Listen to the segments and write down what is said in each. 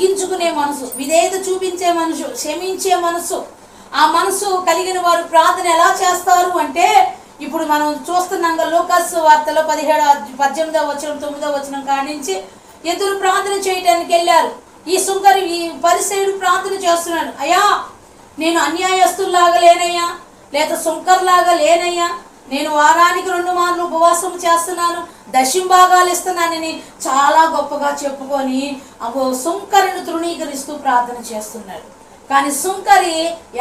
తగ్గించుకునే మనసు విధేయత చూపించే మనసు క్షమించే మనసు. ఆ మనసు కలిగిన వారు ప్రార్థన ఎలా చేస్తారు అంటే ఇప్పుడు మనం చూస్తున్నాం లోకస్ వార్తలో పదిహేడు పద్దెనిమిదో వచ్చిన తొమ్మిదో వచ్చిన కాడి నుంచి ఇద్దరు ప్రార్థన చేయడానికి వెళ్ళారు. ఈ సుంకరి ఈ పరిసయుడు ప్రార్థన చేస్తున్నాడు. అయ్యా నేను అన్యాయస్తుల్లాగా లేనయ్యా లేదా సుంకర్లాగా లేనయ్యా నేను వారానికి రెండు మార్లు ఉపవాసం చేస్తున్నాను దశం భాగాలు ఇస్తున్నానని చాలా గొప్పగా చెప్పుకొని అగో సుంకరిని తృణీకరిస్తూ ప్రార్థన చేస్తున్నాడు. కానీ సుంకరి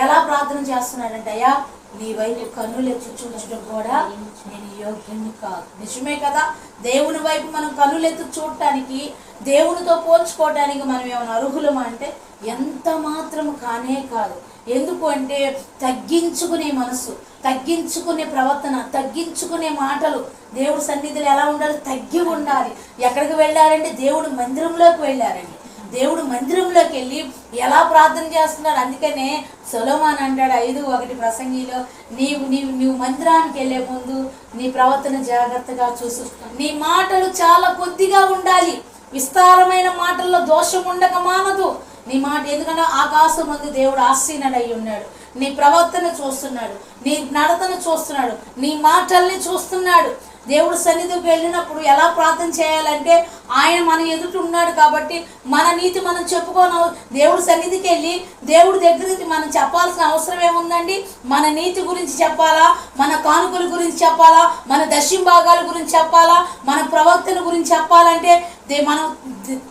ఎలా ప్రార్థన చేస్తున్నాడంటే అయ్యా నీ వైపు కన్నులు ఎత్తి చూడటం కూడా నేను యోగ్యుని కాదు. నిజమే కదా? దేవుని వైపు మనం కన్నులెత్తి చూడటానికి దేవునితో పోల్చుకోవడానికి మనం ఏమైనా అర్హులమా అంటే ఎంత మాత్రం కానే కాదు. ఎందుకు అంటే తగ్గించుకునే మనసు తగ్గించుకునే ప్రవర్తన తగ్గించుకునే మాటలు. దేవుడి సన్నిధిలో ఎలా ఉండాలి? తగ్గి ఉండాలి. ఎక్కడికి వెళ్ళారంటే దేవుడు మందిరంలోకి వెళ్ళారండి. దేవుడు మందిరంలోకి వెళ్ళి ఎలా ప్రార్థన చేస్తున్నాడు? అందుకనే సొలోమాన్ అంటాడు ఐదు ఒకటి ప్రసంగిలో నీవు నీవు నీవు మందిరానికి వెళ్ళే ముందు నీ ప్రవర్తన జాగ్రత్తగా చూసు. నీ మాటలు చాలా కొద్దిగా ఉండాలి. విస్తారమైన మాటల్లో దోషం ఉండక మానదు. నీ మాట ఎందుకంటే ఆకాశం ముందు దేవుడు ఆసీనుడై ఉన్నాడు. నీ ప్రవర్తన చూస్తున్నాడు. నీ నడతను చూస్తున్నాడు. నీ మాటల్ని చూస్తున్నాడు. దేవుడు సన్నిధికి వెళ్ళినప్పుడు ఎలా ప్రార్థన చేయాలంటే ఆయన మన ఎదుట ఉన్నాడు కాబట్టి మన నీతి మనం చెప్పుకోను. దేవుడు సన్నిధికి వెళ్ళి దేవుడి దగ్గరికి మనం చెప్పాల్సిన అవసరం ఏముందండి? మన నీతి గురించి చెప్పాలా? మన కానుకల గురించి చెప్పాలా? మన దశం భాగాల గురించి చెప్పాలా? మన ప్రవర్తన గురించి చెప్పాలంటే మనం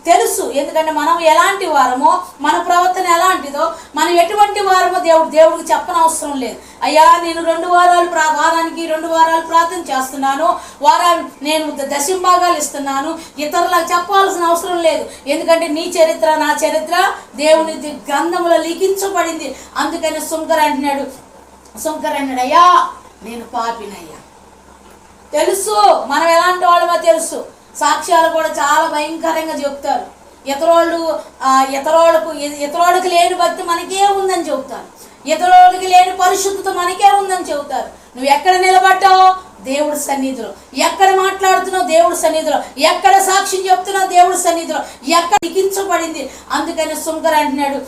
తెలుసు. ఎందుకంటే మనం ఎలాంటి వారమో మన ప్రవర్తన ఎలాంటిదో మనం ఎటువంటి వారమో దేవుడు దేవుడికి చెప్పనవసరం లేదు. అయ్యా నేను రెండు వారాలు ప్రా వారానికి రెండు వారాలు ప్రార్థన చేస్తున్నాను. వారాలు నేను దశంభాగాలు ఇస్తున్నాను. ఇతరులకు చెప్పాల్సిన అవసరం లేదు. ఎందుకంటే నీ చరిత్ర నా చరిత్ర దేవుని గ్రంథంలో లిఖించబడింది. అందుకని శుంకర్ అంటున్నాడు. శుంకర్ అన్నాడు అయ్యా నేను పాపినయ్యా. తెలుసు. మనం ఎలాంటి వాళ్ళమో తెలుసు. సాక్ష్యాలు కూడా చాలా భయంకరంగా చెప్తారు. ఇతరోళ్ళు ఆ, ఇతరోళ్ళకు ఇతరోళ్ళకి లేని భక్తి మనకే ఉందని చెబుతారు ఇతరులకి లేని పరిశుద్ధత మనకే ఉందని చెబుతారు నువ్వు ఎక్కడ నిలబడ్డావు దేవుడి సన్నిధిలో. ఎక్కడ మాట్లాడుతున్నావు దేవుడి సన్నిధిలో. ఎక్కడ సాక్ష్యం చెప్తున్నావు దేవుడి సన్నిధిలో. ఎక్కడ లిఖించబడింది. అందుకని సుంకర్ అంటున్నాడు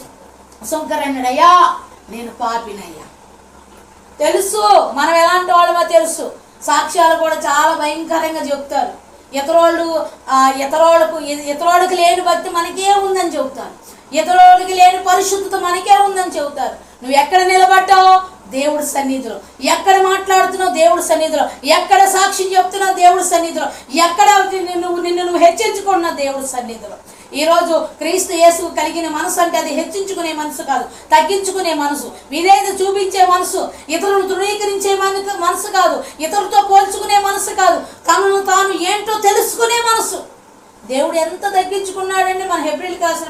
సుంకర్ అన్నాడు అయ్యా నేను పాపినయ్యా. తెలుసు మనం ఎలాంటి వాళ్ళమో తెలుసు. సాక్ష్యాలు కూడా చాలా భయంకరంగా చెప్తారు. ఇతరోళ్ళు ఇతరోళ్ళకు ఇతరోళ్ళకి లేని భక్తి మనకే ఉందని చెబుతారు. ఇతరులకి లేని పరిశుద్ధత మనకే ఉందని చెబుతారు. నువ్వు ఎక్కడ నిలబడ్డావు దేవుడి సన్నిధిలో. ఎక్కడ మాట్లాడుతున్నావు దేవుడి సన్నిధిలో. ఎక్కడ సాక్షి చెప్తున్నావు దేవుడి సన్నిధిలో. ఎక్కడ నువ్వు నిన్ను నువ్వు హెచ్చించుకున్నావు దేవుడి సన్నిధిలో. ఈరోజు క్రీస్తు యేసు కలిగిన మనసు అంటే అది హెచ్చించుకునే మనసు కాదు తగ్గించుకునే మనసు. విధేయత చూపించే మనసు ఇతరులను తృణీకరించే మనసు కాదు ఇతరులతో పోల్చుకునే మనసు దేవుడు ఎంత తగ్గించుకున్నాడండి మన హెబ్రిల్ కాసిన